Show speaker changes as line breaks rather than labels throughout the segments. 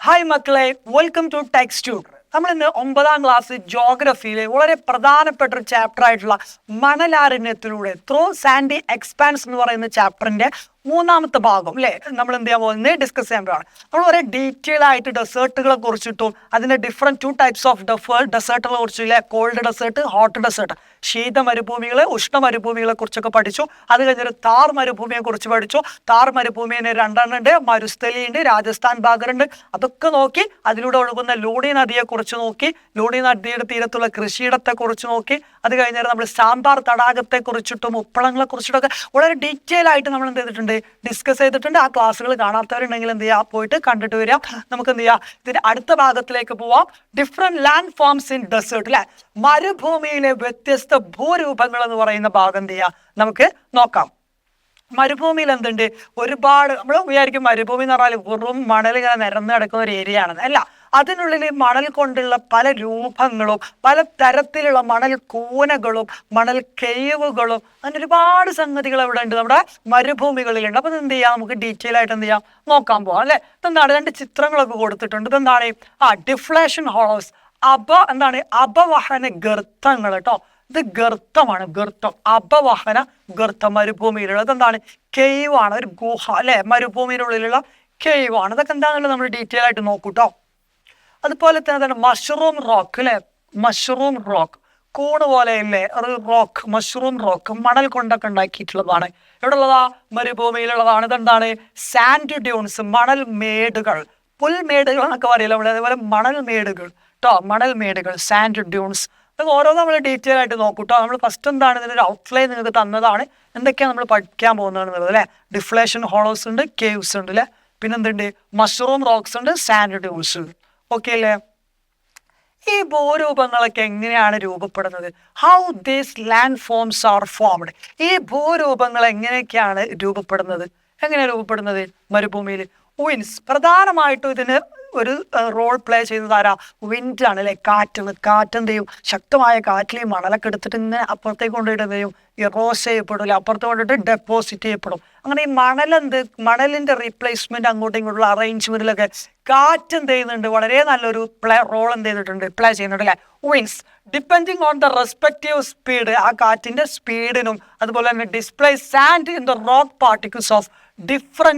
Hi മക്കളെ. Welcome to Tex tutor നമ്മൾ ഇന്ന് ഒമ്പതാം ക്ലാസ് ജോഗ്രഫിയിലെ വളരെ പ്രധാനപ്പെട്ട ഒരു ചാപ്റ്റർ ആയിട്ടുള്ള മണലാരണ്യത്തിലൂടെ ത്രോ സാൻഡി എക്സ്പാൻസ് എന്ന് പറയുന്ന ചാപ്റ്ററിന്റെ മൂന്നാമത്തെ ഭാഗം അല്ലേ നമ്മൾ എന്ത് ചെയ്യാൻ പോകുന്നത്? ഡിസ്കസ് ചെയ്യാൻ പോവാണ്. നമ്മൾ വളരെ ഡീറ്റെയിൽ ആയിട്ട് ഡെസേർട്ടുകളെ കുറിച്ചിട്ടും അതിന്റെ different two types of differ ഡെസേർട്ടുകളെ കുറിച്ചും ഇല്ലേ കോൾഡ് ഡെസേർട്ട് ഹോട്ട് ഡെസേർട്ട് ശീത മരുഭൂമികളെ ഉഷ്ണ മരുഭൂമികളെ കുറിച്ചൊക്കെ പഠിച്ചു. അത് കഴിഞ്ഞൊരു താർ മരുഭൂമിയെ കുറിച്ച് പഠിച്ചു. താർ മരുഭൂമിയെ രണ്ടെണ്ണുണ്ട് മരുസ്ഥലിയുണ്ട് രാജസ്ഥാൻ ഭാഗറുണ്ട് അതൊക്കെ നോക്കി അതിലൂടെ ഒഴുകുന്ന ലൂണി നദിയെ കുറിച്ച് നോക്കി ലൂണി നദിയുടെ തീരത്തുള്ള കൃഷിയിടത്തെ കുറിച്ച് നോക്കി അത് കഴിഞ്ഞാൽ നമ്മൾ സാമ്പാർ തടാകത്തെ കുറിച്ചിട്ടും ഉപ്പളങ്ങളെ കുറിച്ചിട്ടൊക്കെ വളരെ ഡീറ്റെയിൽ ആയിട്ട് നമ്മൾ എന്ത് ചെയ്തിട്ടുണ്ട് ഡിസ്കസ് ചെയ്തിട്ടുണ്ട്. ആ ക്ലാസ്സുകൾ കാണാത്തവരുണ്ടെങ്കിൽ എന്ത് ചെയ്യാം പോയിട്ട് കണ്ടിട്ട് വരിക. നമുക്ക് എന്ത് ചെയ്യാം ഇതിന്റെ അടുത്ത ഭാഗത്തിലേക്ക് പോവാം. Different land forms in desert അല്ലെ മരുഭൂമിയിലെ വ്യത്യസ്ത ഭൂരൂപങ്ങൾ എന്ന് പറയുന്ന ഭാഗം എന്ത് നമുക്ക് നോക്കാം. മരുഭൂമിയിൽ എന്തുണ്ട്? ഒരുപാട് നമ്മൾ വിചാരിക്കും മരുഭൂമി എന്ന് പറഞ്ഞാൽ വെറും മണൽ ഇങ്ങനെ നിരന്ന് കിടക്കുന്ന ഒരു ഏരിയ ആണെന്ന്. അല്ല അതിനുള്ളിൽ മണൽ കൊണ്ടുള്ള പല രൂപങ്ങളും പല തരത്തിലുള്ള മണൽ കൂനകളും മണൽ കേവുകളും അങ്ങനെ ഒരുപാട് സംഗതികൾ അവിടെ ഉണ്ട് നമ്മുടെ മരുഭൂമികളിലുണ്ട് അപ്പൊ എന്ത് ചെയ്യാം? നമുക്ക് ഡീറ്റെയിൽ ആയിട്ട് എന്ത് ചെയ്യാം? നോക്കാൻ പോവാം അല്ലേ? ഇതെന്താണ് രണ്ട് ചിത്രങ്ങളൊക്കെ കൊടുത്തിട്ടുണ്ട്. ഇതെന്താണ്? ആ ഡിഫ്ലേഷൻ ഹോളോസ് അപ എന്താണ്? അപവഹന ഗർത്തങ്ങൾ കേട്ടോ. ഇത് ഗർത്തമാണ്. ഗർത്തം. അപവഹന ഗർത്തം. മരുഭൂമിയിലുള്ളത് എന്താണ് കേവ് ആണ് ഒരു ഗുഹ അല്ലെ? മരുഭൂമിയിലുള്ളിലുള്ള കേവ് ആണ് ഇതൊക്കെ എന്താണെന്നുള്ളത് നമ്മൾ ഡീറ്റെയിൽ ആയിട്ട് നോക്കൂട്ടോ. അതുപോലെ തന്നെ എന്താണ് മഷ്റൂം റോക്ക് അല്ലെ? മഷ്റൂം റോക്ക് കൂണ് പോലെ ഇല്ലേ ഒരു റോക്ക് മഷ്റൂം റോക്ക് മണൽ കൊണ്ടൊക്കെ ഉണ്ടാക്കിയിട്ടുള്ളതാണ്. എവിടെ ഉള്ളതാ മരുഭൂമിയിലുള്ളതാണ്. ഇതെന്താണ്? സാൻഡ് ഡ്യൂൺസ് മണൽ മേടുകൾ. പുൽമേടുകൾ എന്നൊക്കെ പറയില്ല അതേപോലെ മണൽ മേടുകൾ. കേട്ടോ മണൽ മേടുകൾ. സാൻഡ് ഡ്യൂൺസ് ഇതൊക്കെ ഓരോ നമ്മൾ ഡീറ്റെയിൽ ആയിട്ട് നോക്കൂ കേട്ടോ നമ്മൾ ഫസ്റ്റ് എന്താണ് ഇതിന്റെ ഒരു ഔട്ട്ലൈൻ നിങ്ങൾക്ക് തന്നതാണ്. എന്തൊക്കെയാണ് നമ്മൾ പഠിക്കാൻ പോകുന്നതെന്നുള്ളത് അല്ലേ ഡിഫ്ലേഷൻ ഹോളോസ് ഉണ്ട് കേവ്സ് ഉണ്ട് അല്ലേ പിന്നെന്തുണ്ട്? മഷ്റൂം റോക്സ് ഉണ്ട് സാൻഡ് ഡ്യൂൺസ് ഉണ്ട്. ഓക്കെ അല്ലേ ഈ ഭൂരൂപങ്ങളൊക്കെ എങ്ങനെയാണ് രൂപപ്പെടുന്നത്? How these land forms are formed ഈ ഭൂരൂപങ്ങൾ എങ്ങനെയൊക്കെയാണ് രൂപപ്പെടുന്നത്? എങ്ങനെയാണ് രൂപപ്പെടുന്നത്? മരുഭൂമിയിൽ ഉയിൻസ് പ്രധാനമായിട്ടും ഇതിന് ഒരു റോൾ പ്ലേ ചെയ്യുന്നത് ആരാ? വിൻഡ് ആണ് അല്ലെ? കാറ്റാണ് കാറ്റ് എന്ത് ചെയ്യും? ശക്തമായ കാറ്റിൽ മണലൊക്കെ എടുത്തിട്ട് ഇങ്ങനെ അപ്പുറത്തേക്ക് കൊണ്ടുപോയിട്ട് എന്ത് ചെയ്യും? ഇറോസ് അല്ലെ? അപ്പുറത്ത് കൊണ്ടിട്ട് ഡെപ്പോസിറ്റ് ചെയ്യപ്പെടും. അങ്ങനെ ഈ മണൽ എന്ത്? മണലിന്റെ റീപ്ലേസ്മെന്റ് അങ്ങോട്ടും ഇങ്ങോട്ടുള്ള അറേഞ്ച്മെന്റിലൊക്കെ കാറ്റ് എന്ത് ചെയ്യുന്നുണ്ട്? വളരെ നല്ലൊരു പ്ലേ റോൾ എന്ത് ചെയ്തിട്ടുണ്ട്? പ്ലേ ചെയ്യുന്നുണ്ട് അല്ലെ? Winds depending on the respective speed ആ കാറ്റിന്റെ സ്പീഡിനും അതുപോലെ തന്നെ display sand in the rock particles of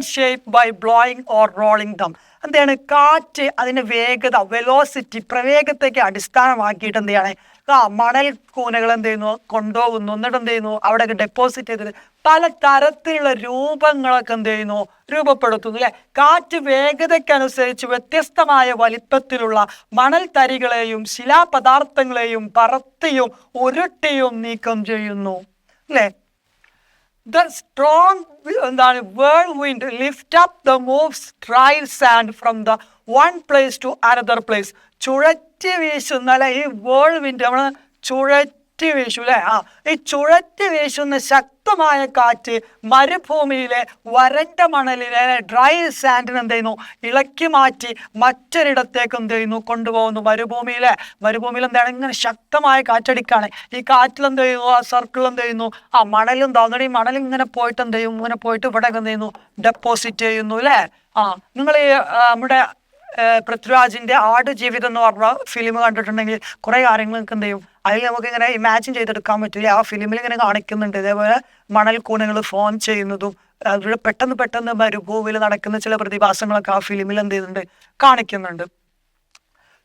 shape by blowing or rolling them എന്താണ്? കാറ്റ് അതിന്റെ വേഗത വെലോസിറ്റി പ്രവേഗത്തേക്ക് അടിസ്ഥാനമാക്കിയിട്ട് എന്ത് ചെയ്യണേ? ആ മണൽ കൂനകൾ എന്ത് ചെയ്യുന്നു? കൊണ്ടുപോകുന്നു. എന്നിട്ട് എന്ത് ചെയ്യുന്നു? അവിടെ ഡെപ്പോസിറ്റ് ചെയ്തിട്ട് പല തരത്തിലുള്ള രൂപങ്ങളൊക്കെ എന്ത് ചെയ്യുന്നു? രൂപപ്പെടുത്തുന്നു അല്ലെ? കാറ്റ് വേഗതയ്ക്കനുസരിച്ച് വ്യത്യസ്തമായ വലിപ്പത്തിലുള്ള മണൽ തരികളെയും ശിലാപദാർത്ഥങ്ങളെയും പറത്തിയും ഉരുട്ടിയും നീക്കം ചെയ്യുന്നു. അല്ലേ? The strong എന്താണ് whirlwind lift up the moves dry sand from the one place to another place ചുഴറ്റി വീശുന്ന അല്ലെ ഈ whirlwind നമ്മൾ ചുഴറ്റി വീശു അല്ലെ ആ ഈ ചുഴറ്റി വീശുന്ന ശക്തമായ കാറ്റ് മരുഭൂമിയിലെ വരണ്ട മണലിലെ ഡ്രൈ സാൻഡിന് എന്ത് ചെയ്യുന്നു? ഇളക്കി മാറ്റി മറ്റൊരിടത്തേക്ക് എന്ത് ചെയ്യുന്നു? കൊണ്ടുപോകുന്നു. മരുഭൂമിയിലെ മരുഭൂമിയിൽ എന്താണ്? ഇങ്ങനെ ശക്തമായ കാറ്റടിക്കാണ്. ഈ കാറ്റിൽ എന്ത് ചെയ്യുന്നു? ആ സർക്കിൾ എന്ത് ചെയ്യുന്നു? ആ മണലും തോന്നണി ഈ മണൽ ഇങ്ങനെ പോയിട്ട് എന്ത് ചെയ്യും ഇങ്ങനെ പോയിട്ട് ഇവിടെ എന്ത് ചെയ്യുന്നു? ഡെപ്പോസിറ്റ് ചെയ്യുന്നു അല്ലേ ആ നിങ്ങൾ ഈ നമ്മുടെ പൃഥ്വിരാജിന്റെ ആട് ജീവിതം എന്ന് പറഞ്ഞ ഫിലിം കണ്ടിട്ടുണ്ടെങ്കിൽ കുറെ കാര്യങ്ങൾ നിങ്ങൾക്ക് എന്ത് ചെയ്യും? അതിൽ നമുക്ക് ഇങ്ങനെ ഇമാജിൻ ചെയ്തെടുക്കാൻ പറ്റില്ല ആ ഫിലിമിൽ ഇങ്ങനെ കാണിക്കുന്നുണ്ട്. ഇതേപോലെ മണൽ കൂണുകൾ ഫോം ചെയ്യുന്നതും അതുപോലെ പെട്ടെന്ന് പെട്ടെന്ന് മരുഭൂമിയിൽ നടക്കുന്ന ചില പ്രതിഭാസങ്ങളൊക്കെ ആ ഫിലിമിൽ എന്ത് ചെയ്യുന്നുണ്ട്? കാണിക്കുന്നുണ്ട്.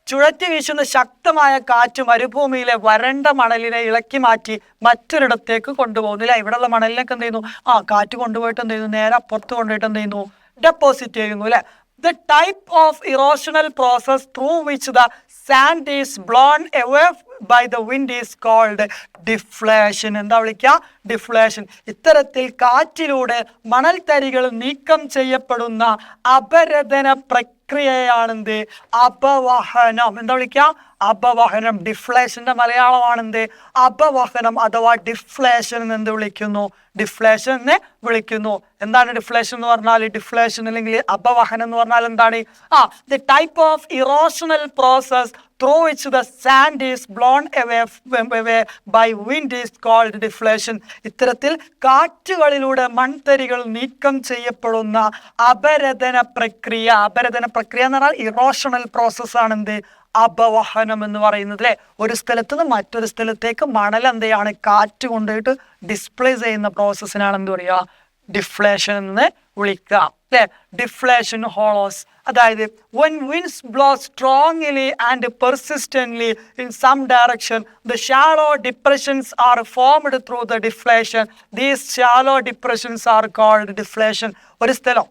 ചുഴറ്റി വീശുന്ന ശക്തമായ കാറ്റ് മരുഭൂമിയിലെ വരണ്ട മണലിനെ ഇളക്കി മാറ്റി മറ്റൊരിടത്തേക്ക് കൊണ്ടുപോകുന്നില്ല ഇവിടെയുള്ള മണലിനൊക്കെ എന്ത് ചെയ്യുന്നു? ആ കാറ്റ് കൊണ്ടുപോയിട്ട് എന്ത് ചെയ്യുന്നു? നേരെ അപ്പുറത്ത് കൊണ്ടുപോയിട്ട് എന്ത് ചെയ്യുന്നു? ഡെപ്പോസിറ്റ് ചെയ്യുന്നു അല്ലെ the type of erosional process through which the sand is blown away by the wind is called deflation എന്താ വിളിക്കുക ഡിഫ്ലേഷൻ ഇത്തരത്തിൽ കാറ്റിലൂടെ മണൽ മണൽത്തരികൾ നീക്കം ചെയ്യപ്പെടുന്ന അപരതന പ്രക്രിയയാണെന്ത്? അപവഹനം. എന്താ വിളിക്കുക അപവഹനം. ഡിഫ്ലേഷന്റെ മലയാളമാണെന്ത്? അപവഹനം അഥവാ ഡിഫ്ലേഷൻ എന്ന് എന്ത് വിളിക്കുന്നു? ഡിഫ്ലേഷൻ എന്ന് വിളിക്കുന്നു. എന്താണ് ഡിഫ്ലേഷൻ എന്ന് പറഞ്ഞാൽ? ഡിഫ്ലേഷൻ അല്ലെങ്കിൽ അപവഹനം എന്ന് പറഞ്ഞാൽ എന്താണ്? ആ the type of erosional process through which the sand is blown away, away by wind is called deflation. ഇത്തരത്തിൽ കാറ്റുകളിലൂടെ മൺതരികൾ നീക്കം ചെയ്യപ്പെടുന്ന അപരതന പ്രക്രിയ അപരതന പ്രക്രിയ എന്ന് പറഞ്ഞാൽ ഇറോഷണൽ പ്രോസസ്സാണ് എന്ത് അപവഹനം എന്ന് പറയുന്നത് അല്ലെ? ഒരു സ്ഥലത്ത് നിന്ന് മറ്റൊരു സ്ഥലത്തേക്ക് മണൽ എന്തെയാണ്? കാറ്റ് കൊണ്ടുപോയിട്ട് ഡിസ്പ്ലേ ചെയ്യുന്ന പ്രോസസ്സിനാണ് എന്ത് പറയുക? ഡിഫ്ലേഷൻ എന്ന് വിളിക്കുക. അല്ലെ? ഡിഫ്ലേഷൻ ഹോളോസ് അതായത് when winds blow strongly and persistently in some direction the shallow depressions are formed through the deflation these shallow depressions are called deflation ഒരു സ്ഥലം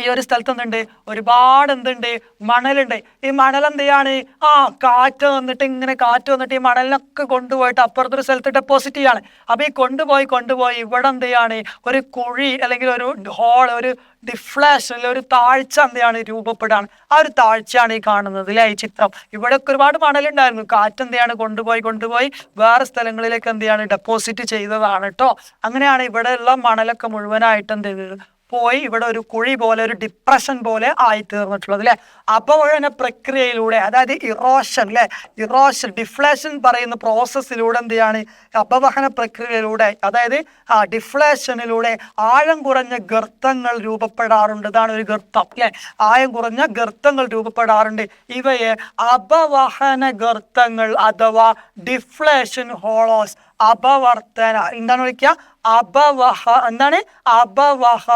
ഈ ഒരു സ്ഥലത്ത് എന്തുണ്ട് ഒരുപാട് എന്തുണ്ട് മണലുണ്ട്. ഈ മണൽ എന്തെയാണ്? ആ കാറ്റ് വന്നിട്ട് ഇങ്ങനെ കാറ്റ് വന്നിട്ട് ഈ മണലിനൊക്കെ കൊണ്ടുപോയിട്ട് അപ്പുറത്തൊരു സ്ഥലത്ത് ഡെപ്പോസിറ്റ് ചെയ്യാണ്. അപ്പൊ ഈ കൊണ്ടുപോയി കൊണ്ടുപോയി ഇവിടെ എന്തെയാണ്? ഒരു കുഴി അല്ലെങ്കിൽ ഒരു ഹോൾ ഒരു ഡിഫ്ലാഷ് അല്ലെങ്കിൽ ഒരു താഴ്ച എന്തെയാണ് രൂപപ്പെടാണ്. ആ ഒരു താഴ്ചയാണ് ഈ കാണുന്നത് അല്ലേ ഈ ചിത്രം. ഇവിടെയൊക്കെ ഒരുപാട് മണലുണ്ടായിരുന്നു. കാറ്റ് എന്തെയാണ്? കൊണ്ടുപോയി കൊണ്ടുപോയി. വേറെ സ്ഥലങ്ങളിലേക്ക് എന്തെയാണ്? ഡെപ്പോസിറ്റ് ചെയ്തതാണ് കേട്ടോ അങ്ങനെയാണ് ഇവിടെയുള്ള മണലൊക്കെ മുഴുവനായിട്ട് എന്ത് ചെയ്തത്? പോയി ഇവിടെ ഒരു കുഴി പോലെ ഒരു ഡിപ്രഷൻ പോലെ ആയി തീർന്നിട്ടുള്ളത് അല്ലെ അപവഴന പ്രക്രിയയിലൂടെ അതായത് ഇറോഷൻ അല്ലെ ഇറോഷൻ ഡിഫ്ലേഷൻ പറയുന്ന പ്രോസസ്സിലൂടെ എന്ത് ചെയ്യാണ്? അപവഹന പ്രക്രിയയിലൂടെ അതായത് ആ ഡിഫ്ലേഷനിലൂടെ ആഴം കുറഞ്ഞ ഗർത്തങ്ങൾ രൂപപ്പെടാറുണ്ട്. ഇതാണ് ഒരു ഗർത്തം അല്ലെ ആഴം കുറഞ്ഞ ഗർത്തങ്ങൾ രൂപപ്പെടാറുണ്ട്. ഇവയെ അപവഹന ഗർത്തങ്ങൾ അഥവാ ഡിഫ്ലേഷൻ ഹോളോസ് അപവർത്തന എന്താണ് വിളിക്കുക? അപവഹ എന്താണ്? അബവഹ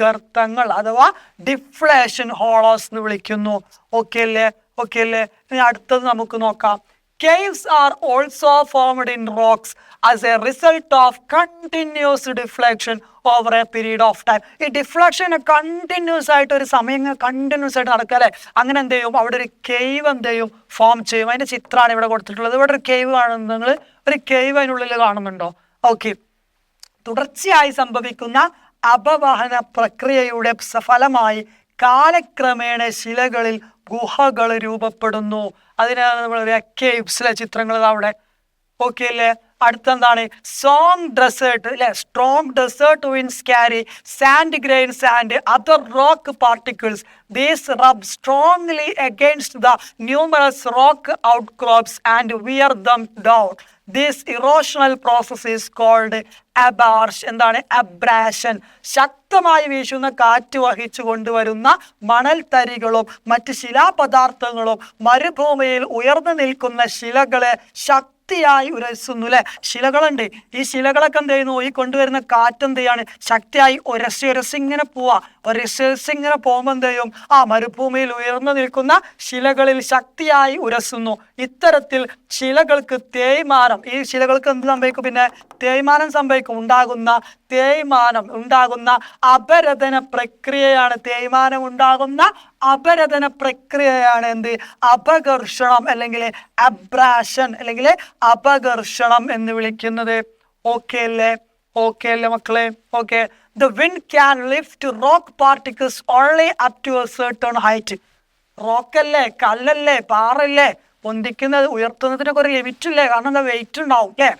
ഗർത്തങ്ങൾ അഥവാ ഡിഫ്ലേഷൻ ഹോളോസ് എന്ന് വിളിക്കുന്നു. ഓക്കെ അല്ലേ? ഓക്കെ അല്ലേ? ഇനി അടുത്തത് നമുക്ക് നോക്കാം. Caves are also formed in rocks as a result of continuous deflection over a period of time ഈ ഡിഫ്ലക്ഷൻ കണ്ടിന്യൂസ് ആയിട്ട് ഒരു സമയം കണ്ടിന്യൂസ് ആയിട്ട് നടക്കുക അങ്ങനെ എന്ത് ചെയ്യും? അവിടെ ഒരു കേവ് എന്ത് ചെയ്യും? ഫോം ചെയ്യും. അതിന്റെ ചിത്രമാണ് ഇവിടെ കൊടുത്തിട്ടുള്ളത്. ഇവിടെ ഒരു കേവ് കാണുന്നത് നിങ്ങൾ? ഒരു കേവ് അതിനുള്ളിൽ കാണുന്നുണ്ടോ? ഓക്കെ തുടർച്ചയായി സംഭവിക്കുന്ന അപവഹന പ്രക്രിയയുടെ ഫലമായി കാലക്രമേണ ശിലകളിൽ ഗുഹകൾ രൂപപ്പെടുന്നു. അതിനാണ് നമ്മൾ കേവ്സിലെ ചിത്രങ്ങൾ അവിടെ. ഓക്കെ അല്ലേ? അടുത്തെന്താണ്? സോങ് ഡെസേർട്ട് അല്ലെ? Strong desert winds carry sand grains and other rock particles these rub strongly against the numerous rock outcrops and wear them down this erosional process is called abrasion എന്താണ്? Abrasion ശക്തമായി വീശുന്ന കാറ്റ് വഹിച്ചു കൊണ്ടുവരുന്ന മണൽ തരികളും മറ്റ് ശിലാപദാർത്ഥങ്ങളും മരുഭൂമിയിൽ ഉയർന്നു നിൽക്കുന്ന ശിലകളെ ശക്തിയായി ഉരസുന്നു അല്ലെ ശിലകളുണ്ട്. ഈ ശിലകളൊക്കെ എന്ത് ചെയ്യുന്നു? ഈ കൊണ്ടുവരുന്ന കാറ്റ് എന്ത് ചെയ്യാണ്? ശക്തിയായി ഉരസി ഉരസി ഇങ്ങനെ പോവാ. ഉരസി ഇങ്ങനെ പോകുമ്പോൾ എന്ത് ചെയ്യും? ആ മരുഭൂമിയിൽ ഉയർന്നു നിൽക്കുന്ന ശിലകളിൽ ശക്തിയായി ഉരസുന്നു. ഇത്തരത്തിൽ ശിലകൾക്ക് തേയ്മാനം. ഈ ശിലകൾക്ക് എന്ത് സംഭവിക്കും പിന്നെ? തേയ്മാനം സംഭവിക്കും. ഉണ്ടാകുന്ന തേയ്മാനം ഉണ്ടാകുന്ന അപരതന പ്രക്രിയയാണ് തേയ്മാനം. ഉണ്ടാകുന്ന അപരതന പ്രക്രിയയാണ് എന്ത്? അപകർഷണം അല്ലെങ്കിൽ അബ്രാഷൻ അല്ലെങ്കിൽ അപകർഷണം എന്ന് വിളിക്കുന്നത്. ഓക്കെ അല്ലേ? ഓക്കെ അല്ലേ മക്കളെ? Okay the wind can lift rock particles only up to a certain height റോക്കല്ലേ കല്ലല്ലേ? പാറല്ലേ? പൊന്തിക്കുന്നത് ഉയർത്തുന്നതിനൊക്കെ ഒരു ലിമിറ്റ് ഇല്ലേ? കാരണം എന്താ? വെയിറ്റ് ഉണ്ടാവും അല്ലേ?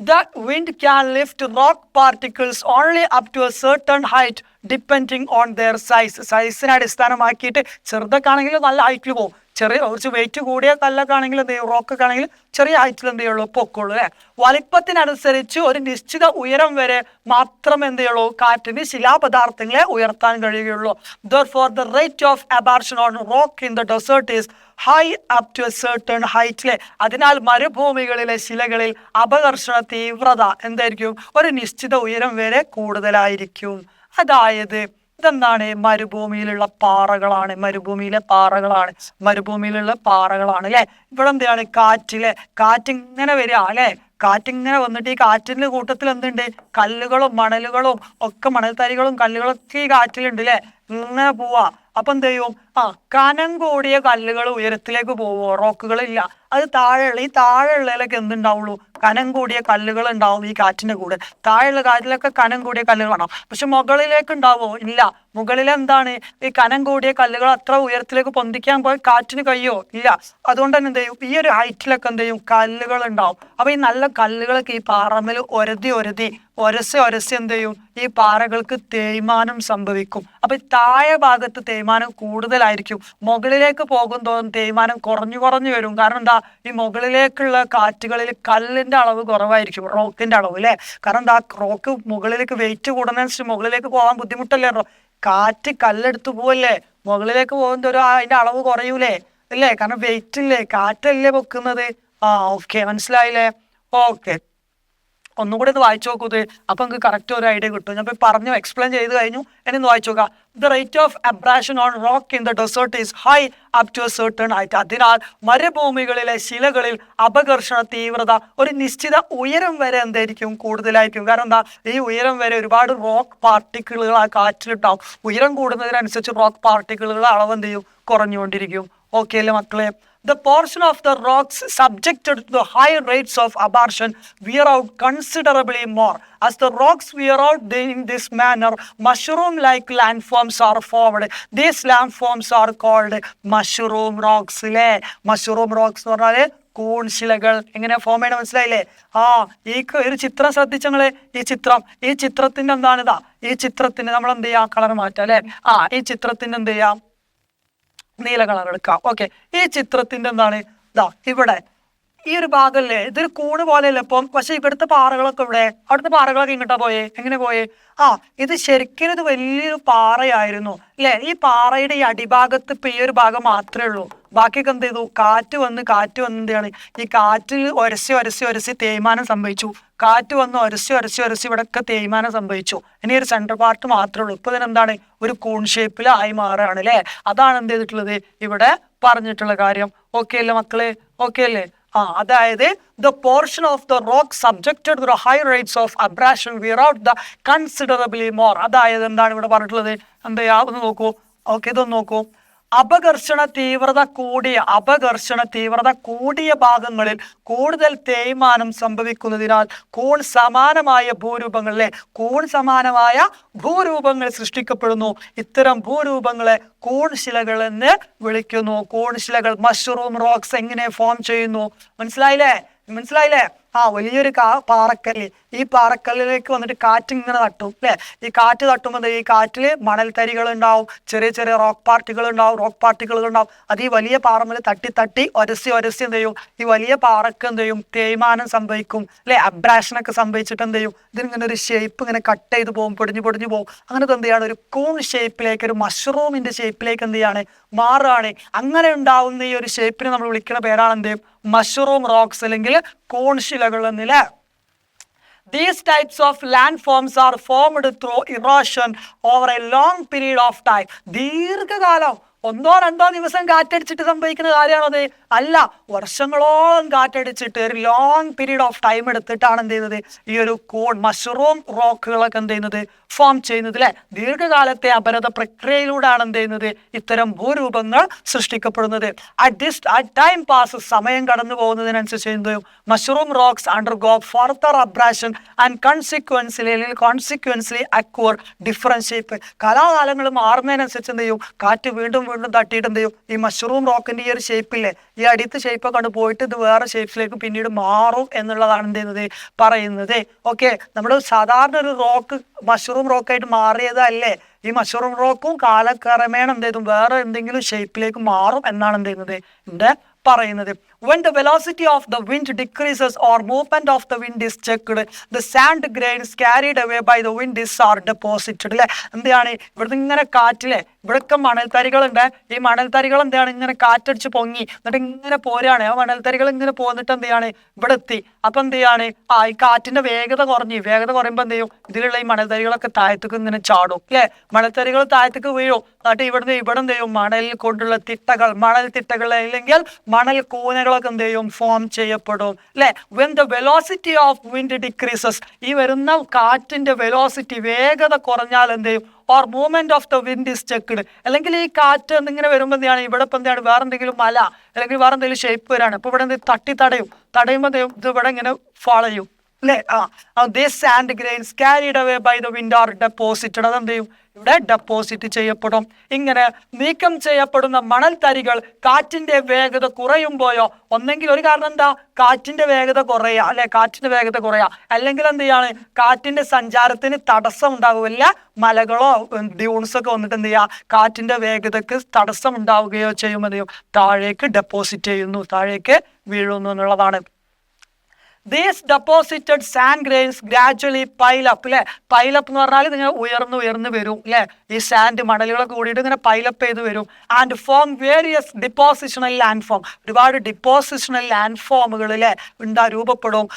The wind can lift rock particles only up to a certain height. Depending on their size സൈസിനെ അടിസ്ഥാനമാക്കിയിട്ട് ചെറുതൊക്കെ നല്ല ഹൈറ്റിൽ പോകും ചെറിയ കുറച്ച് വെയിറ്റ് കൂടിയ കല്ലൊക്കെ ആണെങ്കിൽ എന്ത് ചെയ്യും റോക്കൊക്കെ ആണെങ്കിൽ ചെറിയ ഹൈറ്റിൽ എന്ത് ചെയ്യുള്ളൂ പൊക്കുള്ളൂ അല്ലേ? വലിപ്പത്തിനനുസരിച്ച് ഒരു നിശ്ചിത ഉയരം വരെ മാത്രം എന്ത് ചെയ്യുള്ളൂ കാറ്റിന് ശിലാപദാർത്ഥങ്ങളെ ഉയർത്താൻ കഴിയുകയുള്ളൂ. Therefore the rate of abrasion on rock in the desert is high up to a certain ഹൈറ്റിലെ അതിനാൽ മരുഭൂമികളിലെ ശിലകളിൽ അപകർഷണ തീവ്രത എന്തായിരിക്കും? ഒരു നിശ്ചിത ഉയരം വരെ കൂടുതലായിരിക്കും. അതായത് ഇതെന്താണ്? മരുഭൂമിയിലുള്ള പാറകളാണ്. മരുഭൂമിയിലെ പാറകളാണ്. മരുഭൂമിയിലുള്ള പാറകളാണ് അല്ലെ? ഇവിടെ എന്താണ് കാറ്റിലെ കാറ്റ് ഇങ്ങനെ വരിക അല്ലെ? കാറ്റിങ്ങനെ വന്നിട്ട് ഈ കാറ്റിന്റെ കൂട്ടത്തിൽ എന്തുണ്ട്? കല്ലുകളും മണലുകളും ഒക്കെ മണൽത്തരികളും കല്ലുകളൊക്കെ ഈ കാറ്റിലുണ്ട് അല്ലെ? ഇങ്ങനെ പോവാ. അപ്പൊ എന്ത് ചെയ്യും? ആ കനം കൂടിയ കല്ലുകൾ ഉയരത്തിലേക്ക് പോവോ. റോക്കുകളില്ല. അത് താഴെയുള്ള ഈ താഴെയുള്ളതിലൊക്കെ എന്തുണ്ടാവുള്ളൂ? കനം കൂടിയ കല്ലുകൾ ഉണ്ടാവും ഈ കാറ്റിന്റെ കൂടെ. താഴെയുള്ള കാറ്റിലൊക്കെ കനം കൂടിയ കല്ലുകൾ കാണാം പക്ഷെ മുകളിലേക്ക് ഉണ്ടാവോ? ഇല്ല. മുകളിൽ എന്താണ് ഈ കനം കൂടിയ കല്ലുകൾ അത്ര ഉയരത്തിലേക്ക് പൊന്തിക്കാൻ പോയി കാറ്റിന് കഴിയോ? ഇല്ല. അതുകൊണ്ട് തന്നെ എന്ത് ചെയ്യും? ഈ ഒരു ഹൈറ്റിലൊക്കെ എന്ത് ചെയ്യും? കല്ലുകൾ ഉണ്ടാവും അപ്പൊ ഈ നല്ല കല്ലുകളൊക്കെ ഈ പാറമ്മൽ ഒരതി ഒരതി ഒരസി ഒരസി എന്ത് ചെയ്യും? ഈ പാറകൾക്ക് തേയ്മാനം സംഭവിക്കും. അപ്പൊ താഴെ ഭാഗത്ത് തേയ്മാനം കൂടുതലായിരിക്കും. മുകളിലേക്ക് പോകും തോറും തേയ്മാനം കുറഞ്ഞു കുറഞ്ഞു വരും. കാരണം എന്താ? ഈ മുകളിലേക്കുള്ള കാറ്റുകളിൽ കല്ലിന്റെ അളവ് കുറവായിരിക്കും. റോക്കിന്റെ അളവ് അല്ലെ കാരണം എന്താ? റോക്ക് മുകളിലേക്ക് വെയിറ്റ് കൂടുന്നതിനനുസരിച്ച് മുകളിലേക്ക് പോകാൻ ബുദ്ധിമുട്ടല്ലേ കാറ്റ് കല്ലെടുത്തു പോവല്ലേ? മുകളിലേക്ക് പോകുന്നൊരു അതിന്റെ അളവ് കുറയൂലേ? അല്ലേ കാരണം വെയിറ്റ് ഇല്ലേ? കാറ്റല്ലേ പൊക്കുന്നത്? ആ ഓക്കെ മനസ്സിലായില്ലേ? ഓക്കെ ഒന്നും കൂടി ഇത് വായിച്ചു നോക്കൂ ഇത്. അപ്പൊ നിങ്ങൾക്ക് കറക്റ്റ് ഒരു ഐഡിയ കിട്ടും. ഞാൻ പറഞ്ഞു എക്സ്പ്ലെയിൻ ചെയ്ത് കഴിഞ്ഞു. എന്നെ ഒന്ന് വായിച്ചു നോക്കാം. The rate of abrasion on rock in the desert is high up to certain ആയിട്ട് അതിനാൽ മരുഭൂമികളിലെ ശിലകളിൽ അപകർഷണ തീവ്രത ഒരു നിശ്ചിത ഉയരം വരെ എന്തായിരിക്കും? കൂടുതലായിരിക്കും. കാരണം എന്താ? ഈ ഉയരം വരെ ഒരുപാട് റോക്ക് പാർട്ടിക്കിളുകൾ ആ കാറ്റിലുണ്ടാവും ഉയരം കൂടുന്നതിനനുസരിച്ച് റോക്ക് പാർട്ടിക്കിളുകളുടെ അളവ് എന്ത് ചെയ്യും? കുറഞ്ഞുകൊണ്ടിരിക്കും. ഓക്കെ അല്ലേ മക്കളെ The portion of the rocks subjected to the high rates of abortion wear out considerably more. As the rocks wear out they- in this manner, mushroom-like landforms are formed. These landforms are called mushroom rocks. ല്ലേ mushroom rocks എന്ന് പറഞ്ഞാൽ കൂൺശിലകൾ എങ്ങനെ form ചെയ്യണം മനസ്സിലായില്ലേ ആ ഈ ഒരു ചിത്രം ശ്രദ്ധിച്ചങ്ങൾ ഈ ചിത്രം ഈ ചിത്രത്തിന്റെ എന്താണ് ഇതാ ഈ ചിത്രത്തിന് നമ്മൾ എന്ത് ചെയ്യാം കളർ മാറ്റാം അല്ലെ ആ ഈ ചിത്രത്തിന്റെ എന്ത് ചെയ്യാം നീല കളർ എടുക്കാം. ഓക്കെ ഈ ചിത്രത്തിന്റെ എന്താണ്? ഇതാ ഇവിടെ ഈ ഒരു ഭാഗമല്ലേ ഇതൊരു കൂണ് പോലെയല്ല ഇപ്പം? പക്ഷെ ഇവിടുത്തെ പാറകളൊക്കെ ഇവിടെ അവിടുത്തെ പാറകളൊക്കെ ഇങ്ങോട്ടാ പോയേ? എങ്ങനെ പോയേ? ആ ഇത് ശരിക്കും ഇത് വലിയൊരു പാറയായിരുന്നു അല്ലെ? ഈ പാറയുടെ ഈ അടിഭാഗത്ത് ഇപ്പൊ ഈ ഒരു ഭാഗം മാത്രമേ ഉള്ളൂ. ബാക്കിയൊക്കെ എന്ത് ചെയ്തു? കാറ്റ് വന്ന് കാറ്റ് വന്ന് എന്താണ് ഈ കാറ്റിൽ ഒരസി ഒരസി ഒരസി തേയ്മാനം സംഭവിച്ചു. കാറ്റ് വന്ന് ഒരസി ഒരസി ഒരസി ഇവിടെയൊക്കെ തേയ്മാനം സംഭവിച്ചു. ഇനി ഒരു സെൻട്രൽ പാർട്ട് മാത്രമേ ഉള്ളൂ. ഇപ്പൊ ഇതിനെന്താണ് ഒരു കൂൺ ഷേപ്പിലായി മാറുകയാണ് അല്ലേ? അതാണ് എന്ത് ചെയ്തിട്ടുള്ളത്? ഇവിടെ പറഞ്ഞിട്ടുള്ള കാര്യം. ഓക്കെ അല്ലേ മക്കളെ? ഓക്കെ അല്ലേ? ആ അതായത് the portion of the rock subjected to high rates of abrasion without the considerably more അതായത് എന്താണ് ഇവിടെ പറഞ്ഞിട്ടുള്ളത്? എന്താ ഒന്ന് നോക്കൂ. ഓക്കെ ഇതൊന്ന് നോക്കൂ. അപകർഷണ തീവ്രത കൂടിയ അപകർഷണ തീവ്രത കൂടിയ ഭാഗങ്ങളിൽ കൂടുതൽ തേയ്മാനം സംഭവിക്കുന്നതിനാൽ കൂൺ സമാനമായ ഭൂരൂപങ്ങളിലെ കൂൺ സമാനമായ ഭൂരൂപങ്ങൾ സൃഷ്ടിക്കപ്പെടുന്നു. ഇത്തരം ഭൂരൂപങ്ങളെ കൂൺ ശിലകൾ എന്ന് വിളിക്കുന്നു. കൂൺ ശിലകൾ മഷ്റൂം റോക്സ് എങ്ങനെ ഫോം ചെയ്യുന്നു? മനസ്സിലായില്ലേ? മനസ്സിലായില്ലേ? ആ വലിയൊരു കാ പാറക്കല്ല്. ഈ പാറക്കല്ലിലേക്ക് വന്നിട്ട് കാറ്റ് ഇങ്ങനെ തട്ടും അല്ലേ? ഈ കാറ്റ് തട്ടുമ്പോൾ ഈ കാറ്റിൽ മണൽത്തരികൾ ഉണ്ടാവും ചെറിയ ചെറിയ റോക്ക് പാർട്ടികൾ ഉണ്ടാവും റോക്ക് പാർട്ടികൾ ഉണ്ടാവും അത് ഈ വലിയ പാറമ്മൽ തട്ടി തട്ടി ഒരസി ഒരസി എന്ത് ചെയ്യും? ഈ വലിയ പാറക്ക് എന്ത് ചെയ്യും? തേയ്മാനം സംഭവിക്കും അല്ലെ? അബ്രാഷനൊക്കെ സംഭവിച്ചിട്ട് എന്ത് ചെയ്യും? ഇതിനിങ്ങനെ ഒരു ഷേപ്പ് ഇങ്ങനെ കട്ട് ചെയ്ത് പോകും പൊടിഞ്ഞു പൊടിഞ്ഞു പോകും. അങ്ങനത്തെ എന്ത് ചെയ്യാണ്? ഒരു കൂൺ ഷേപ്പിലേക്ക് ഒരു മഷ്റൂമിന്റെ ഷേപ്പിലേക്ക് എന്ത് ചെയ്യാണ്? മാറുകയാണ്. അങ്ങനെ ഉണ്ടാവുന്ന ഈ ഒരു ഷേപ്പിനെ നമ്മൾ വിളിക്കുന്ന പേരാണ് എന്ത് മഷ്റൂം റോക്സ് അല്ലെങ്കിൽ കോൺശിലകളുടെ നില. These types of landforms are formed through erosion over a long period of time ദീർഘകാലം ഒന്നോ രണ്ടോ ദിവസം കാറ്റടിച്ചിട്ട് സംഭവിക്കുന്ന കാര്യമാണോ അല്ല വർഷങ്ങളോളം കാറ്റടിച്ചിട്ട് ഒരു ലോങ് പീരീഡ് ഓഫ് ടൈം എടുത്തിട്ടാണ് എന്ത് ചെയ്യുന്നത്? ഈ ഒരു കോൺ മഷ്റൂം റോക്കുകളൊക്കെ എന്ത് ചെയ്യുന്നത്? ഫോം ചെയ്യുന്നത് അല്ലെ ദീർഘകാലത്തെ അപരത പ്രക്രിയയിലൂടെയാണ് എന്ത് ചെയ്യുന്നത്? ഇത്തരം ഭൂരൂപങ്ങൾ സൃഷ്ടിക്കപ്പെടുന്നത്. At this at time pass സമയം കടന്നു പോകുന്നതിനനുസരിച്ച് എന്ത് mushroom rocks undergo further abrasion and consequently അല്ലെങ്കിൽ കോൺസിക്വൻസിലി അക്വർ ഡിഫറൻഷേപ്പ് ഷേപ്പ് കലാകാലങ്ങൾ മാറുന്നതിനനുസരിച്ച് എന്ത് ചെയ്യും? കാറ്റ് വീണ്ടും വീണ്ടും തട്ടിയിട്ട് എന്ത് ചെയ്യും? ഈ മഷ്റൂം റോക്കിന്റെ ഈ ഒരു ഷേപ്പില്ലേ ഈ അടിയത്തെ ഷേപ്പ് കണ്ട് പോയിട്ട് ഇത് വേറെ ഷേപ്പിലേക്ക് പിന്നീട് മാറും എന്നുള്ളതാണ് എന്ത് ചെയ്യുന്നത്? പറയുന്നത്. ഓക്കെ നമ്മൾ സാധാരണ ഒരു റോക്ക് മഷ്റൂം റോക്കായിട്ട് മാറിയതല്ലേ? ഈ മഷ്റൂം റോക്കും കാലക്രമേണ എന്ത് ചെയ്തു? വേറെ എന്തെങ്കിലും ഷേപ്പിലേക്ക് മാറും എന്നാണ് എന്ത് ചെയ്യുന്നത്? എന്റെ പറയുന്നത്. When the velocity of the wind decreases or movement of the wind is checked the sand grains carried away by the wind is are deposited. അല്ലെ എന്താണ്? ഇവിടുന്ന് ഇങ്ങനെ കാറ്റിലെ ഇവിടൊക്കെ മണൽത്തരികളുണ്ട്. ഈ മണൽത്തരികൾ എന്താണ്? ഇങ്ങനെ കാറ്റടിച്ച് പൊങ്ങി. എന്നിട്ട് ഇങ്ങനെ പോരാണ്. ആ മണൽത്തരികൾ ഇങ്ങനെ പോന്നിട്ട് എന്ത് ചെയ്യാണ്? ഇവിടെ എത്തി. അപ്പൊ എന്ത് ചെയ്യാണ്? ആ ഈ കാറ്റിന്റെ വേഗത കുറഞ്ഞു. വേഗത കുറയുമ്പോ എന്ത് ചെയ്യും? ഇതിലുള്ള ഈ മണൽത്തരികളൊക്കെ താഴത്തേക്ക് ഇങ്ങനെ ചാടും. അല്ലേ മണൽത്തരികൾ താഴത്തേക്ക് വീഴും. എന്നിട്ട് ഇവിടുന്ന് ഇവിടെ എന്ത് ചെയ്യും? മണൽ കൊണ്ടുള്ള തിട്ടകൾ മണൽ തിട്ടകൾ അല്ലെങ്കിൽ മണൽ കൂനകളൊക്കെ എന്ത് ചെയ്യും? ഫോം ചെയ്യപ്പെടും. അല്ലെ when the velocity of wind decreases ഈ വരുന്ന കാറ്റിന്റെ വെലോസിറ്റി വേഗത കുറഞ്ഞാൽ എന്ത് ചെയ്യും? Or movement of the wind is checked അല്ലെങ്കിൽ ഈ കാറ്റ് എന്നിങ്ങനെ വരുമ്പോൾ എന്താണ് ഇവിടെ ഇപ്പം എന്താണ് വേറെ എന്തെങ്കിലും മല അല്ലെങ്കിൽ വേറെ എന്തെങ്കിലും ഷേപ്പ് വരാണ്. അപ്പോൾ ഇവിടെ എന്ത് തട്ടി തടയും തടയുമ്പോൾ എന്ത്? ഇത് ഇവിടെ ഇങ്ങനെ ഫോളോ ചെയ്യും. അല്ലേ ആ. This sand grains carried away by the wind are deposited അതെന്ത് ചെയ്യും? ഇവിടെ ഡെപ്പോസിറ്റ് ചെയ്യപ്പെടും. ഇങ്ങനെ നീക്കം ചെയ്യപ്പെടുന്ന മണൽ തരികൾ കാറ്റിന്റെ വേഗത കുറയുമ്പോഴോ ഒന്നെങ്കിൽ ഒരു കാരണം എന്താ? കാറ്റിന്റെ വേഗത കുറയുക അല്ലെ? കാറ്റിന്റെ വേഗത കുറയുക. അല്ലെങ്കിൽ എന്ത് ചെയ്യാണ്? കാറ്റിന്റെ സഞ്ചാരത്തിന് തടസ്സം ഉണ്ടാവില്ല മലകളോ ഡ്യൂൺസൊക്കെ വന്നിട്ട് എന്ത് ചെയ്യുക? കാറ്റിന്റെ വേഗതക്ക് തടസ്സം ഉണ്ടാവുകയോ ചെയ്യുമ്പോൾ താഴേക്ക് ഡെപ്പോസിറ്റ് ചെയ്യുന്നു. താഴേക്ക് വീഴുന്നു എന്നുള്ളതാണ്. These deposited sand grains gradually pile up അല്ലെ പൈലപ്പ് എന്ന് പറഞ്ഞാൽ ഇങ്ങനെ ഉയർന്നു ഉയർന്നു വരും അല്ലെ ഈ സാൻഡ് മണലുകളൊക്കെ കൂടിയിട്ട് ഇങ്ങനെ പൈലപ്പ് ചെയ്ത് വരും. And form various depositional landform ഒരുപാട് ഡിപ്പോസിഷണൽ ലാൻഡ് ഫോമുകൾ അല്ലെ ഉണ്ടാ രൂപപ്പെടും.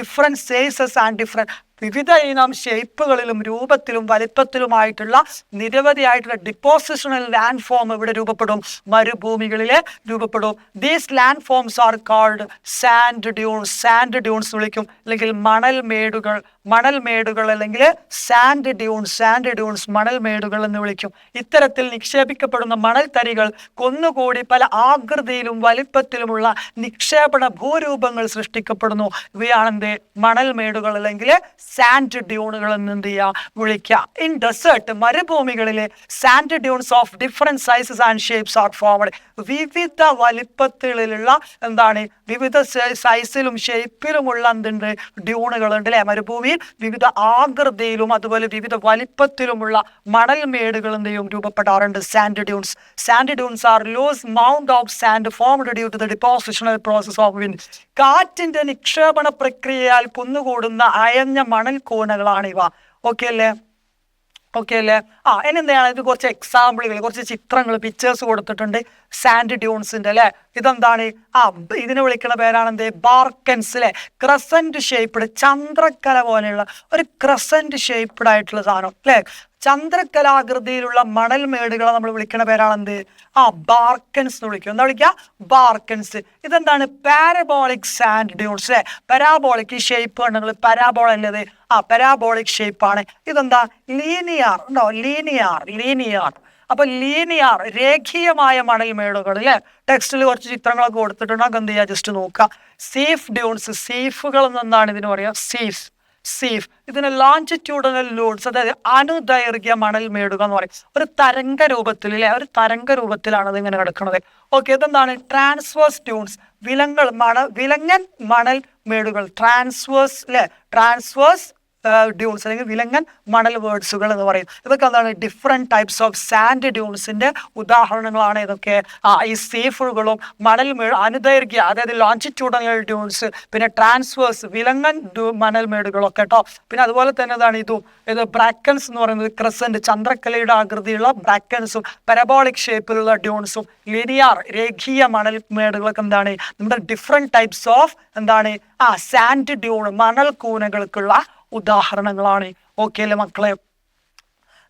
ഡിഫറെന്റ് സേസസ് ആൻഡ് ഡിഫറെന്റ് വിവിധ ഇനം ഷേപ്പുകളിലും രൂപത്തിലും വലിപ്പത്തിലുമായിട്ടുള്ള നിരവധിയായിട്ടുള്ള ഡിപ്പോസിഷണൽ ലാൻഡ് ഫോം ഇവിടെ രൂപപ്പെടും. മരുഭൂമികളിലെ രൂപപ്പെടും. These landforms are called sand dunes sand dunes വിളിക്കും. അല്ലെങ്കിൽ മണൽ മേടുകൾ മണൽ മേടുകൾ അല്ലെങ്കിൽ സാൻഡ് ഡ്യൂൺസ് സാൻഡ് ഡ്യൂൺസ് മണൽമേടുകൾ എന്ന് വിളിക്കും. ഇത്തരത്തിൽ നിക്ഷേപിക്കപ്പെടുന്ന മണൽ തരികൾ കൊന്നുകൂടി പല ആകൃതിയിലും വലിപ്പത്തിലുമുള്ള നിക്ഷേപണ ഭൂരൂപങ്ങൾ സൃഷ്ടിക്കപ്പെടുന്നു. ഇവയാണെന്ത് മണൽ മേടുകൾ അല്ലെങ്കിൽ സാൻഡ് ഡ്യൂണുകൾ എന്ന് എന്ത് ചെയ്യുക വിളിക്കുക in desert മരുഭൂമികളിലെ sand dunes of different sizes and shapes are formed വിവിധ വലിപ്പത്തിലുള്ള എന്താണ്? വിവിധ സൈസിലും ഷേപ്പിലുമുള്ള എന്തുണ്ട്? ഡ്യൂണുകളുണ്ട് അല്ലെ? മരുഭൂമിയിൽ വിവിധ ആകൃതിയിലും അതുപോലെ വിവിധ വലിപ്പത്തിലുമുള്ള മണൽ മേടുകൾ എന്തെയും രൂപപ്പെടാറുണ്ട്. Sand dunes sand dunes are loose mound of sand formed due to the depositional process of wind കാറ്റിന്റെ നിക്ഷേപണ പ്രക്രിയയാൽ കുന്നുകൂടുന്ന അയഞ്ഞ മണൽ ഇവ ഓക്കെ അല്ലേ? ഓക്കെ അല്ലേ? ആ ഇനി എന്താണ് ഇത് കുറച്ച് എക്സാമ്പിളുകൾ കുറച്ച് ചിത്രങ്ങൾ പിക്ചേഴ്സ് കൊടുത്തിട്ടുണ്ട്. സാൻഡ് ഡ്യൂൺസിന്റെ അല്ലേ? ഇതെന്താണ്? ആ ഇതിനെ വിളിക്കുന്ന പേരാണ് എന്ത് ബാർക്കൻസ് അല്ലേ ക്രസന്റ് ഷേപ്പ്ഡ് ചന്ദ്രക്കല പോലെയുള്ള ഒരു ക്രസന്റ് ഷേപ്പ്ഡ് ആയിട്ടുള്ള സാധനം അല്ലേ? ചന്ദ്രക്കലാകൃതിയിലുള്ള മണൽ മേടുകളെ നമ്മൾ വിളിക്കുന്ന പേരാണ് എന്ത് ആ ബാർക്കൻസ് എന്ന് വിളിക്കും. എന്താ വിളിക്കുക ബാർക്കൻസ്. ഇതെന്താണ്? പാരബോളിക് സാൻഡ് ഡ്യൂൺസ് അല്ലെ? പരാബോളിക് ഈ ഷേപ്പ് കണ്ടെങ്കിൽ പരാബോൾ അല്ലത് ആ പരാബോളിക് ഷേപ്പ് ആണ്. ഇതെന്താ? ലീനിയർ ഉണ്ടോ? ലീനിയർ ലീനിയർ അപ്പൊ ലീനിയർ രേഖീയമായ മണൽ മേടുകൾ അല്ലെ? ടെക്സ്റ്റിൽ കുറച്ച് ചിത്രങ്ങളൊക്കെ കൊടുത്തിട്ടുണ്ടെങ്കിൽ എന്ത് ചെയ്യാ? ജസ്റ്റ് നോക്കുക. സീഫ് ഡ്യൂൺസ് സീഫുകൾ എന്നാണ് ഇതിന് പറയുക. സീഫ് സീഫ് ഇതിന് ലോഞ്ചിറ്റ്യൂഡനൽ ലോഡ്സ് അതായത് അനുദൈർഘ്യ മണൽ മേടുക എന്ന് പറയും. ഒരു തരംഗ രൂപത്തിൽ അല്ലെ ഒരു തരംഗ രൂപത്തിലാണ് ഇത് ഇങ്ങനെ കിടക്കുന്നത് ഓക്കെ ഇതെന്താണ്? ട്രാൻസ്വേഴ്സ് ട്യൂൺസ് വിലങ്ങൾ മണ വിലങ്ങൻ മണൽ മേടുകൾ. ട്രാൻസ്വേഴ്സ് അല്ലെ ട്രാൻസ്വേഴ്സ് ഡ്യൂൺസ് അല്ലെങ്കിൽ വിലങ്ങൻ മണൽ വേർഡ്സുകൾ എന്ന് പറയും ഇതൊക്കെ എന്താണ്? ഡിഫറെന്റ് ടൈപ്സ് ഓഫ് സാൻഡ് ഡ്യൂൺസിന്റെ ഉദാഹരണങ്ങളാണ്. ഇതൊക്കെ ഈ സീഫുകളും മണൽ മേട് അനുദൈർഘ്യ അതായത് ലോഞ്ചിറ്റ്യൂഡനൽ ഡ്യൂൺസ് പിന്നെ ട്രാൻസ്ഫേഴ്സ് വിലങ്ങൻ മണൽ മേടുകളൊക്കെ കേട്ടോ പിന്നെ അതുപോലെ തന്നെ ഇതാണ് ഇതും? ഇത് ബ്രാക്കൻസ് എന്ന് പറയുന്നത് ക്രസന്റ് ചന്ദ്രക്കലയുടെ ആകൃതിയുള്ള ബ്രാക്കൻസും പരബോളിക് ഷേപ്പിലുള്ള ഡ്യൂൺസും ലിനിയാർ രേഖീയ മണൽ മേടുകളൊക്കെ എന്താണ്? നമ്മുടെ ഡിഫറെന്റ് ടൈപ്സ് ഓഫ് എന്താണ്? ആ സാൻഡ് ഡ്യൂൺ മണൽ കൂനകൾക്കുള്ള ഉദാഹരണങ്ങളാണ്. ഓക്കെ അല്ലേ മക്കളെ?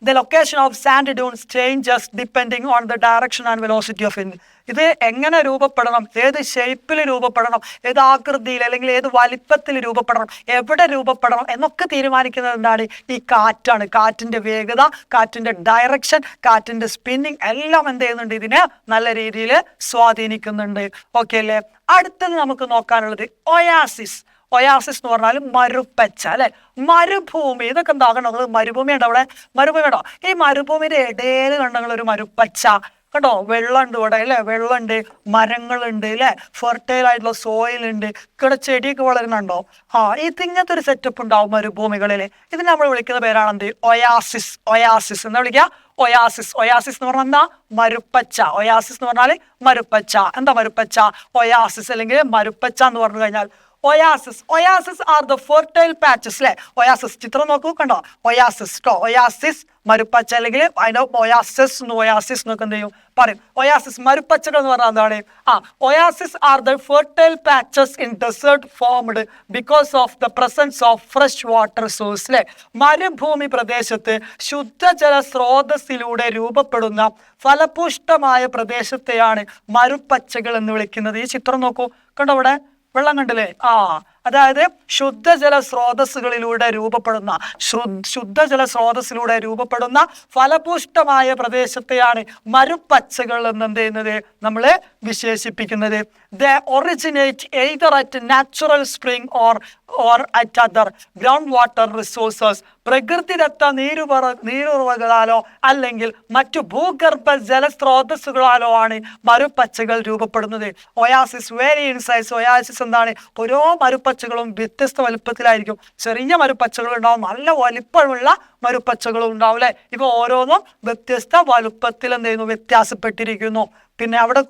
The location of sand dunes changes depending on the direction and velocity of in ഇത് എങ്ങനെ രൂപപ്പെടണം? ഏത് ഷേപ്പിൽ രൂപപ്പെടണം? ഏത് ആകൃതിയിൽ അല്ലെങ്കിൽ ഏത് വലിപ്പത്തിൽ രൂപപ്പെടണം? എവിടെ രൂപപ്പെടണം? എന്നൊക്കെ തീരുമാനിക്കുന്നത് എന്താണ്? ഈ കാറ്റാണ്. കാറ്റിന്റെ വേഗത കാറ്റിന്റെ ഡയറക്ഷൻ കാറ്റിന്റെ സ്പിന്നിങ് എല്ലാം എന്ത് ചെയ്യുന്നുണ്ട്? ഇതിനെ നല്ല രീതിയിൽ സ്വാധീനിക്കുന്നുണ്ട്. ഓക്കെ അല്ലേ? അടുത്തത് നമുക്ക് നോക്കാനുള്ളത് ഒയാസിസ് ഒയാസിസ് എന്ന് പറഞ്ഞാൽ മരുപ്പച്ച അല്ലെ? മരുഭൂമി ഇതൊക്കെ എന്താകണോ മരുഭൂമി ഉണ്ടോ അവിടെ? മരുഭൂമി ഉണ്ടോ? ഈ മരുഭൂമിയുടെ ഇടയിൽ കണ്ടെങ്കിൽ ഒരു മരുപ്പച്ച? കണ്ടോ? വെള്ളമുണ്ട് ഇവിടെ അല്ലേ? വെള്ളമുണ്ട് മരങ്ങളുണ്ട് അല്ലേ? ഫെർട്ടൈൽ ആയിട്ടുള്ള സോയിൽ ഉണ്ട്. ഇവിടെ ചെടിയൊക്കെ വളരുന്നുണ്ടോ? ആ ഈ തിങ്ങത്തെ ഒരു സെറ്റപ്പ് ഉണ്ടാവും മരുഭൂമികളിൽ ഇതിന് നമ്മൾ വിളിക്കുന്ന പേരാണ് എന്ത് ഒയാസിസ് ഒയാസിസ് എന്താ വിളിക്കുക ഒയാസിസ് ഒയാസിസ് എന്ന് പറഞ്ഞാൽ എന്താ? മരുപ്പച്ച. ഒയാസിസ് എന്ന് പറഞ്ഞാൽ മരുപ്പച്ച. എന്താ മരുപ്പച്ച? ഒയാസിസ് അല്ലെങ്കിൽ മരുപ്പച്ച എന്ന് പറഞ്ഞു കഴിഞ്ഞാൽ oasis oasis are the fertile patches അല്ലെ ഒയാസിസ് ചിത്രം നോക്കൂ കണ്ടോ? ഒയാസിസ് കേട്ടോ ഒയാസിസ് മരുപ്പച്ച അല്ലെങ്കിൽ അതിന്റെ ഒയാസിസ് ഒയാസിസ് എന്നൊക്കെ എന്ത് ചെയ്യും? പറയും. ഒയാസിസ് മരുപ്പച്ചകൾ എന്ന് പറഞ്ഞാൽ എന്താണ്? ആ oasis are the fertile patches in desert formed because of the presence of fresh water source അല്ലെ മരുഭൂമി പ്രദേശത്ത് ശുദ്ധജല സ്രോതസ്സിലൂടെ രൂപപ്പെടുന്ന ഫലപുഷ്ടമായ പ്രദേശത്തെയാണ് മരുപ്പച്ചകൾ എന്ന് വിളിക്കുന്നത്. ഈ ചിത്രം നോക്കൂ. കണ്ടോ ഇവിടെ വെള്ളം കണ്ടില്ലേ? ആ അതായത് ശുദ്ധജല സ്രോതസ്സുകളിലൂടെ രൂപപ്പെടുന്ന ശുദ്ധജല സ്രോതസ്സിലൂടെ രൂപപ്പെടുന്ന ഫലപുഷ്ടമായ പ്രദേശത്തെയാണ് മരുപ്പച്ചകൾ എന്ന് എന്ത് ചെയ്യുന്നത് നമ്മൾ വിശേഷിപ്പിക്കുന്നത്. The originate either at natural spring or or at other ground water resources പ്രകൃതിദത്ത നീരുപറ നീരുറവകളാലോ അല്ലെങ്കിൽ മറ്റു ഭൂഗർഭ ജലസ്രോതസ്സുകളാലോ ആണ് മരുപ്പച്ചകൾ രൂപപ്പെടുന്നത്. ഒയാസിസ് വേരി ഇൻസൈസ് ഒയാസിസ് എന്താണ്? ഓരോ മരുപ്പച്ചകളും വ്യത്യസ്ത വലുപ്പത്തിലായിരിക്കും. ചെറിയ മരുപ്പച്ചകൾ ഉണ്ടാവും നല്ല വലിപ്പമുള്ള മരുപ്പച്ചകളും ഉണ്ടാവും അല്ലെ? ഇപ്പൊ ഓരോന്നും വ്യത്യസ്ത വലുപ്പത്തിൽ എന്ത് ചെയ്യുന്നു? വ്യത്യാസപ്പെട്ടിരിക്കുന്നു. പിന്നെ അവിടെ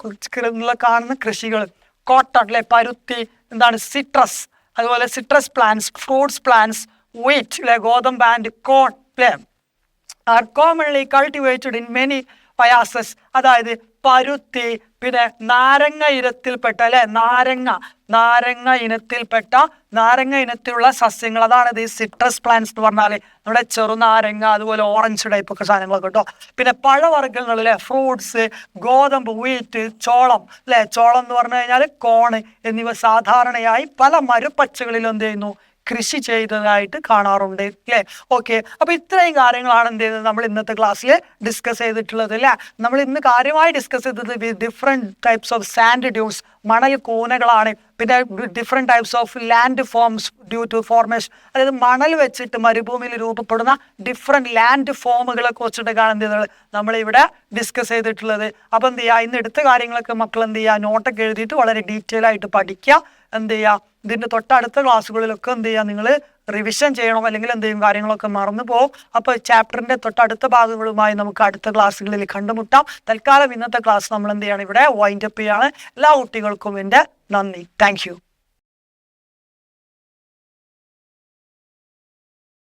കാണുന്ന കൃഷികൾ. കോട്ടൺ അല്ലെ? പരുത്തി എന്താണ്? സിട്രസ്. അതുപോലെ citrus plants fruits plants wheat അല്ലെ ഗോതമ്പ് ആൻഡ് കോൺ അല്ലെ are commonly cultivated in many പയാസസ് അതായത് പരുത്തി പിന്നെ നാരങ്ങ ഇനത്തിൽപ്പെട്ട അല്ലെ? നാരങ്ങ. നാരങ്ങ ഇനത്തിൽപ്പെട്ട നാരങ്ങ ഇനത്തിലുള്ള സസ്യങ്ങൾ. അതാണ് ഇത് ഈ സിട്രസ് പ്ലാന്റ്സ് എന്ന് പറഞ്ഞാൽ നമ്മുടെ ചെറുനാരങ്ങ അതുപോലെ ഓറഞ്ച് ടൈപ്പ് ഒക്കെ സാധനങ്ങളൊക്കെ കേട്ടോ. പിന്നെ പഴവർഗങ്ങളിലെ ഫ്രൂട്ട്സ് ഗോതമ്പ് വീറ്റ് ചോളം അല്ലെ? ചോളം എന്ന് പറഞ്ഞു കഴിഞ്ഞാൽ കോണ് എന്നിവ സാധാരണയായി പല മരുപ്പച്ചകളിലും എന്ത് ചെയ്യുന്നു? കൃഷി ചെയ്തതായിട്ട് കാണാറുണ്ട് അല്ലേ ഓക്കെ അപ്പൊ ഇത്രയും കാര്യങ്ങളാണ് എന്ത് ചെയ്തത് നമ്മൾ ഇന്നത്തെ ക്ലാസ്സിൽ ഡിസ്കസ് ചെയ്തിട്ടുള്ളത് അല്ലേ നമ്മൾ ഇന്ന് കാര്യമായി ഡിസ്കസ് ചെയ്തത് we different types of sand dunes മണൽ കൂനകളാണ്. പിന്നെ different types of landforms due to formation അതായത് മണൽ വെച്ചിട്ട് മരുഭൂമിയിൽ രൂപപ്പെടുന്ന ഡിഫറെന്റ് ലാൻഡ് ഫോമുകളെ കുറിച്ചിട്ടൊക്കെയാണ് എന്ത് ചെയ്തത് നമ്മളിവിടെ ഡിസ്കസ് ചെയ്തിട്ടുള്ളത്. അപ്പൊ എന്ത് ചെയ്യുക? ഇന്ന് എടുത്ത കാര്യങ്ങളൊക്കെ മക്കൾ എന്ത് ചെയ്യുക നോട്ടൊക്കെ എഴുതിയിട്ട് വളരെ ഡീറ്റെയിൽ ആയിട്ട് പഠിക്കുക. എന്ത് ചെയ്യുക? ഇതിന്റെ തൊട്ടടുത്ത ക്ലാസ്സുകളിലൊക്കെ എന്ത് ചെയ്യുക നിങ്ങൾ റിവിഷൻ ചെയ്യണം അല്ലെങ്കിൽ എന്തെങ്കിലും കാര്യങ്ങളൊക്കെ മറന്നു പോകും. അപ്പോൾ ചാപ്റ്ററിന്റെ തൊട്ടടുത്ത ഭാഗങ്ങളുമായി നമുക്ക് അടുത്ത ക്ലാസ്സുകളിൽ കണ്ടുമുട്ടാം. തൽക്കാലം ഇന്നത്തെ ക്ലാസ് നമ്മൾ എന്ത് ചെയ്യണം ഇവിടെ വൈൻഡപ്പ് ചെയ്യാണ്. എല്ലാ കുട്ടികൾക്കും എന്റെ നന്ദി. താങ്ക്